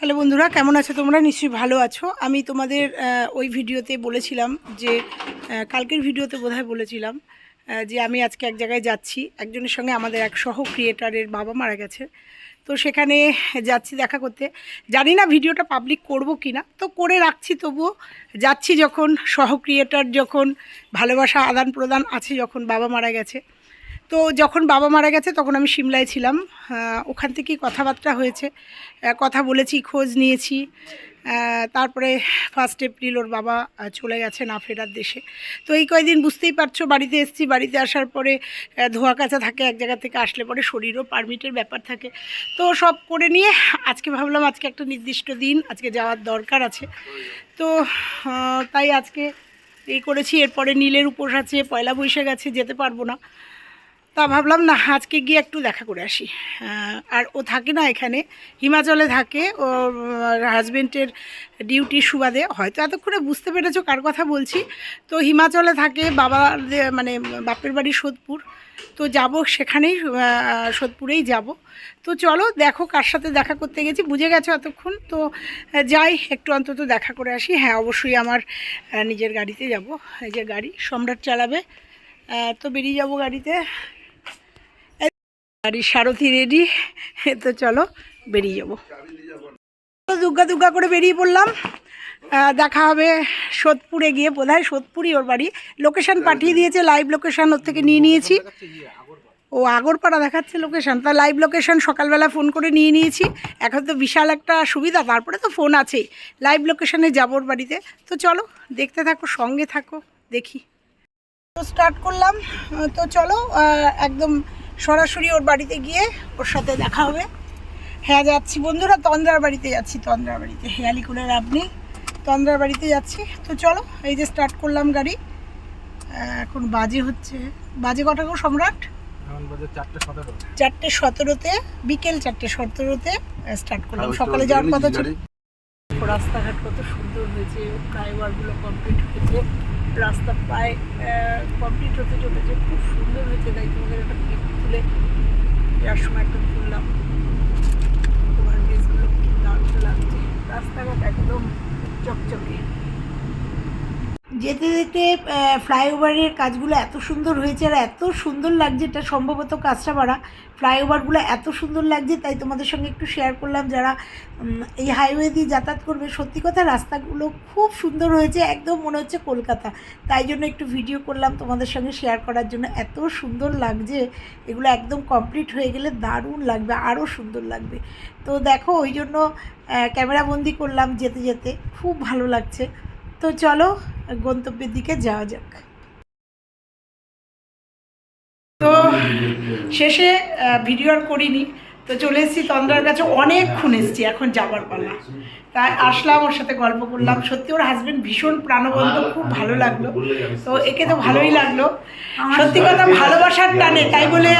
Hello বন্ধুরা, কেমন আছো তোমরা? নিশ্চয়ই ভালো আছো। আমি তোমাদের ওই ভিডিওতে বলেছিলাম যে কালকের ভিডিওতে বোধহয় বলেছিলাম যে আমি আজকে এক জায়গায় যাচ্ছি। একজনের সঙ্গে আমাদের এক সহ ক্রিয়েটারের বাবা মারা গেছে। তো সেখানে যাচ্ছি দেখা করতে। জানি না ভিডিওটা পাবলিক করব কি না তো করে রাখছি তবুও। যাচ্ছি যখন, সহ ক্রিয়েটার যখন, ভালোবাসা আদান প্রদান আছে যখন বাবা মারা গেছে। তো যখন বাবা মারা গেছে, তখন আমি সিমলায় ছিলাম। ওখান থেকেই কথাবার্তা হয়েছে। কথা বলেছি, খোঁজ নিয়েছি। তারপরে ফার্স্ট এপ্রিল ওর বাবা চলে গেছে না ফেরার দেশে। তো এই কয়দিন বুঝতেই পারছ, বাড়িতে এসেছি, বাড়িতে আসার পরে ধোয়া কাচা থাকে, এক জায়গা থেকে আসলে পরে শরীরও পারমিটের ব্যাপার থাকে। তো সব করে নিয়ে আজকে ভাবলাম, আজকে একটা নির্দিষ্ট দিন, আজকে যাওয়ার দরকার আছে। তো তাই আজকে এই করেছি। এরপরে নীলের উপোস আছে, পয়লা বৈশাখ আছে, যেতে পারব না। তা ভাবলাম না, আজকে গিয়ে একটু দেখা করে আসি। আর ও থাকে না এখানে, হিমাচলে থাকে, ওর হাজবেন্ডের ডিউটি সুবাদে। হয়তো এতক্ষণে বুঝতে পেরেছ কার কথা বলছি। তো হিমাচলে থাকে বাবা মানে বাপের বাড়ি সোদপুর। তো যাব সেখানেই সোদপুরেই যাব। তো চলো দেখো কার সাথে দেখা করতে গেছি। বুঝে গেছো এতক্ষণ? তো যাই, একটু অন্তত দেখা করে আসি। হ্যাঁ অবশ্যই আমার নিজের গাড়িতে যাব। এই যে গাড়ি, সম্রাট চালাবে। তো বেরিয়ে যাব গাড়িতে। গাড়ির সারথি রেডি। তো চলো বেরিয়ে যাব। তো দুগ্গা দুগ্গা করে বেরিয়ে পড়লাম। দেখা হবে সোদপুরে গিয়ে বোধহয়, সোদপুরই ওর বাড়ি। লোকেশান পাঠিয়ে দিয়েছে লাইভ লোকেশান ওর থেকে নিয়ে নিয়েছি। ও আগরপাড়া দেখাচ্ছে লোকেশান তা লাইভ লোকেশান সকালবেলা ফোন করে নিয়ে নিয়েছি। এখন তো বিশাল একটা সুবিধা, তারপরে তো ফোন আছেই। লাইভ লোকেশানে যাব ওর বাড়িতে। তো চলো, দেখতে থাকো, সঙ্গে থাকো, দেখি। তো স্টার্ট করলাম। তো চলো একদম সরাসরি ওর বাড়িতে গিয়ে ওর সাথে দেখা হবে। হ্যাঁ যাচ্ছি বন্ধুরা তন্দ্রার বাড়িতে যাচ্ছি তন্দ্রার বাড়িতে। হেয়ালি করে লাভ নেই তন্দ্রার বাড়িতে যাচ্ছি। তো চলো এই যে স্টার্ট করলাম গাড়ি। এখন বাজে হচ্ছে বাজে কটা গো সম্রাট? চারটে সতেরো। চারটে সতেরোতে বিকেল চারটে সতেরোতে স্টার্ট করলাম। সকালে যাওয়ার কথা ছিল। রাস্তাঘাট কত সুন্দর হয়েছে ফ্লাইওভারগুলো কমপ্লিট হয়েছে। রাস্তা প্রায় কমপ্লিট হতে চলেছে। খুব সুন্দর হয়েছে। তাই তোমাদের একটা তুলে যাওয়ার সময় একটা খুললাম। তোমার ব্রিজগুলো কি দারুণ লাগছে। রাস্তাঘাট একদম চকচকে। যেতে যেতে ফ্লাইওভারের কাজগুলো এত সুন্দর হয়েছে আর এত সুন্দর লাগছে, এটা সম্ভবত কাঁচরাপাড়া। ফ্লাইওভারগুলো এত সুন্দর লাগছে, তাই তোমাদের সঙ্গে একটু শেয়ার করলাম যারা এই হাইওয়ে দিয়ে যাতায়াত করবে। সত্যি কথা, রাস্তাগুলো খুব সুন্দর হয়েছে, একদম মনে হচ্ছে কলকাতা। তাই জন্য একটু ভিডিও করলাম তোমাদের সঙ্গে শেয়ার করার জন্য। এত সুন্দর লাগছে, এগুলো একদম কমপ্লিট হয়ে গেলে দারুণ লাগবে আরও সুন্দর লাগবে। তো দেখো, ওই জন্য ক্যামেরাবন্দি করলাম যেতে যেতে। খুব ভালো লাগছে। তো চলো, গন্তব্যের দিকে যাওয়া যাক। তো শেষে ভিডিও আর করিনি, তো চলে এসেছি তন্দ্রার কাছে, অনেকক্ষণ এসেছি এখন যাবার পালা। তাই আসলাম ওর সাথে গল্প করলাম। সত্যি ওর হাজবেন্ড ভীষণ প্রাণবন্ত, খুব ভালো লাগল। তো একে তো ভালোই লাগল। সত্যি কথা, ভালোবাসার টানে, তাই বলে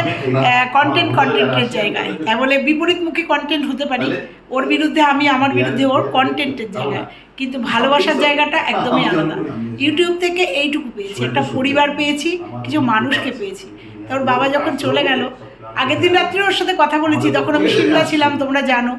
কন্টেন্ট কন্টেন্টের জায়গায়। তাই বলে বিপরীতমুখী কন্টেন্ট হতে পারি। ওর বিরুদ্ধে আমি, আমার বিরুদ্ধে ওর কন্টেন্টের জায়গায়। কিন্তু ভালোবাসার জায়গাটা একদমই আলাদা। ইউটিউব থেকে এইটুকু পেয়েছি একটা পরিবার পেয়েছি কিছু মানুষকে পেয়েছি। তারপর বাবা যখন চলে গেল আগের দিন রাত্রে ওর সাথে কথা বলেছি তখন আমি সিমলা ছিলাম তোমরা জানো।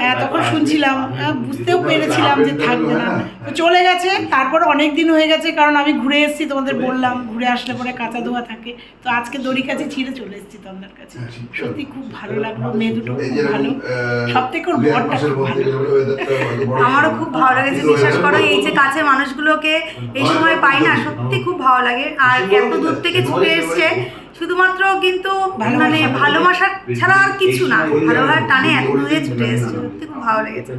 হ্যাঁ, তখন শুনছিলাম। হ্যাঁ, বুঝতেও পেরেছিলাম যে থাকবে না। তো চলে গেছে তারপর অনেক দিন হয়ে গেছে কারণ আমি ঘুরে এসেছি তোমাদের বললাম ঘুরে আসলে পরে কাঁচা ধোয়া থাকে। তো আজকে দড়ি কাছে ছিঁড়ে চলে এসেছি তোমাদের কাছে। সত্যি খুব ভালো লাগল মেয়ে দুটো খুব ভালো। সব থেকে ওর বরটা খুব ভালো। আমারও খুব ভালো লেগেছে বিশ্বাস করো এই যে কাছের মানুষগুলোকে এই সময় পাই না সত্যি খুব ভালো লাগে। আর এত দূর থেকে ছুটে এসছে শুধুমাত্র কিন্তু মানে ভালোবাসা ছাড়া আর কিছু না। ভালোবাসার টানে এত দূরে ছুটে এসছে সত্যি খুব ভালো লেগেছে।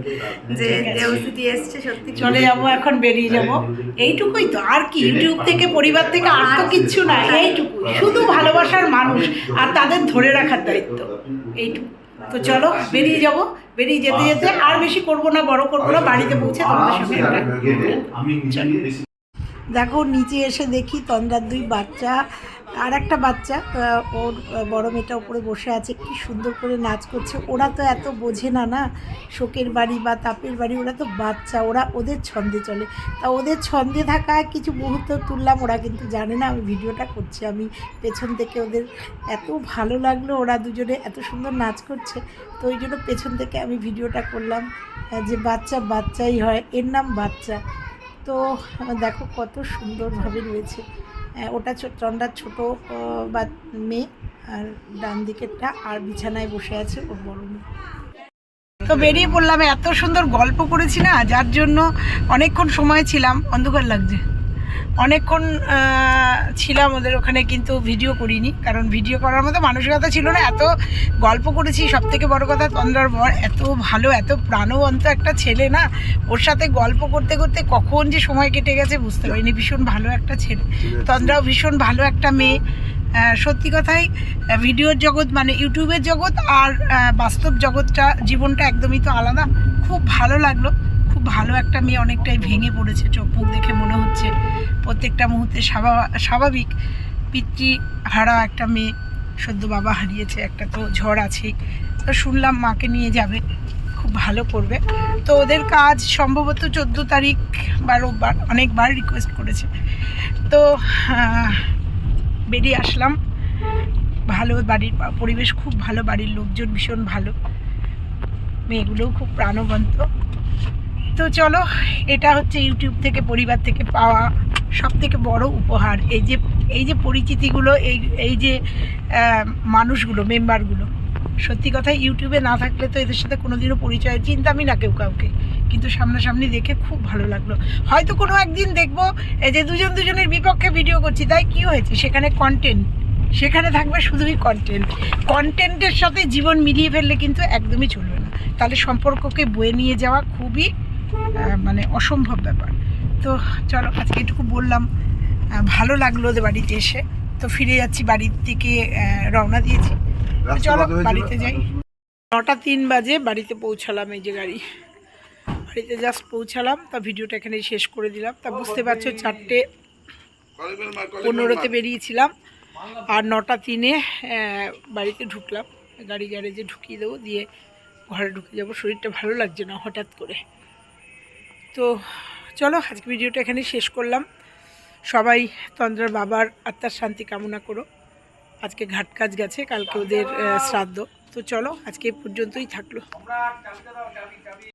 যে দেবস্থিতি এসছে সত্যি চলে যাব এখন বেরিয়ে যাব। এইটুকুই তো আর কি ইউটিউব থেকে পরিবার থেকে আর তো কিচ্ছু না এইটুকু শুধু ভালোবাসার মানুষ আর তাদের ধরে রাখার দায়িত্ব। এইটুকু তো চলো বেরিয়ে যাব বেরিয়ে যেতে যেতে আর বেশি করব না বড় করব না বাড়িতে পৌঁছে তোমাদের সঙ্গে দেখো, নিচে এসে দেখি তন্দ্রার দুই বাচ্চা আর একটা বাচ্চা ওর বড় মেয়েটা উপরে বসে আছে, কি সুন্দর করে নাচ করছে। ওরা তো এত বোঝে না না? শোকের বাড়ি বা তাপের বাড়ি, ওরা তো বাচ্চা, ওরা ওদের ছন্দে চলে। তা ওদের ছন্দে থাকা কিছু মুহূর্ত তুললাম, ওরা কিন্তু জানে না, আমি ভিডিওটা করছি, আমি পেছন থেকে ওদের এত ভালো লাগল, ওরা দুজনে এত সুন্দর নাচ করছে, তো ওই জন্য পেছন থেকে আমি ভিডিওটা করলাম যে বাচ্চা বাচ্চাই হয়, এর নাম বাচ্চা। তো দেখো কত সুন্দরভাবে রয়েছে। ওটা চন্দ্রার ছোট বা- মেয়ে, আর ডান দিকেরটা, আর বিছানায় বসে আছে ওর বড় মেয়ে। তো বেরিয়ে পড়লাম, এত সুন্দর গল্প করেছি না, যার জন্য অনেকক্ষণ সময় ছিলাম, অন্ধকার লাগছে। অনেকক্ষণ ছিলাম ওদের ওখানে কিন্তু ভিডিও করিনি, কারণ ভিডিও করার মতো মানসিকতা ছিল না। এত গল্প করেছি সব থেকে বড় কথা তন্দ্রার বর, এত ভালো, এত প্রাণবন্ত একটা ছেলে না। ওর সাথে গল্প করতে করতে কখন যে সময় কেটে গেছে বুঝতে পারিনি। ভীষণ ভালো একটা ছেলে। তন্দ্রাও ভীষণ ভালো একটা মেয়ে। সত্যি কথাই ভিডিওর জগৎ মানে ইউটিউবের জগৎ আর বাস্তব জগৎটা, জীবনটা একদমই তো আলাদা। খুব ভালো লাগল। খুব ভালো একটা মেয়ে অনেকটাই ভেঙে পড়েছে, চোখ মুখ দেখে মনে হচ্ছে প্রত্যেকটা মুহূর্তে স্বাভা- স্বাভাবিক পিতৃ হারা একটা মেয়ে, সদ্য বাবা হারিয়েছে একটা তো ঝড় আছেই। তো শুনলাম মাকে নিয়ে যাবে, খুব ভালো করবে। তো ওদের কাজ সম্ভবত চোদ্দ তারিখ বা রোববার, অনেকবার রিকোয়েস্ট করেছে। তো বেরিয়ে আসলাম। ভালো বাড়ির পরিবেশ খুব ভালো, বাড়ির লোকজন ভীষণ ভালো। মেয়েগুলোও খুব প্রাণবন্ত। তো চলো, এটা হচ্ছে ইউটিউব থেকে, পরিবার থেকে পাওয়া সব থেকে বড় উপহার। এই যে এই যে পরিচিতিগুলো, এই এই যে মানুষগুলো, মেম্বারগুলো, সত্যি কথা ইউটিউবে না থাকলে তো এদের সাথে কোনোদিনও পরিচয় চিন্তামই না কেউ কাউকে, কিন্তু সামনাসামনি দেখে খুব ভালো লাগল। হয়তো কোনো একদিন দেখব, এই যে দুজন দুজনের বিপক্ষে ভিডিও করছি, তাই কী হয়েছে? সেখানে কন্টেন্ট সেখানে থাকবে শুধুই কন্টেন্ট কন্টেন্টের সাথে জীবন মিলিয়ে ফেললে কিন্তু একদমই চলবে না। তাহলে সম্পর্ককে বয়ে নিয়ে যাওয়া খুবই মানে অসম্ভব ব্যাপার। তো চলো আজকে এটুকু বললাম। ভালো লাগল ওদের বাড়িতে এসে। তো ফিরে যাচ্ছি বাড়ির থেকে রওনা দিয়েছি। চলো বাড়িতে যাই। নটা তিন বাজে বাড়িতে পৌঁছালাম এই যে গাড়ি। বাড়িতে জাস্ট পৌঁছালাম তা ভিডিওটা এখানেই শেষ করে দিলাম। তা বুঝতে পারছ চারটে পনেরোতে বেরিয়েছিলাম। আর নটা তিনে বাড়িতে ঢুকলাম। গাড়ি গ্যারেজে ঢুকিয়ে দেবো দিয়ে ঘরে ঢুকে যাব। শরীরটা ভালো লাগছে না হঠাৎ করে। তো চলো, আজকে ভিডিওটা এখানে শেষ করলাম। সবাই, তন্দ্রার বাবার আত্মার শান্তি কামনা করো। আজকে ঘাট কাজ গেছে, কালকে ওদের শ্রাদ্ধ। তো চলো, আজকে পর্যন্তই থাকল।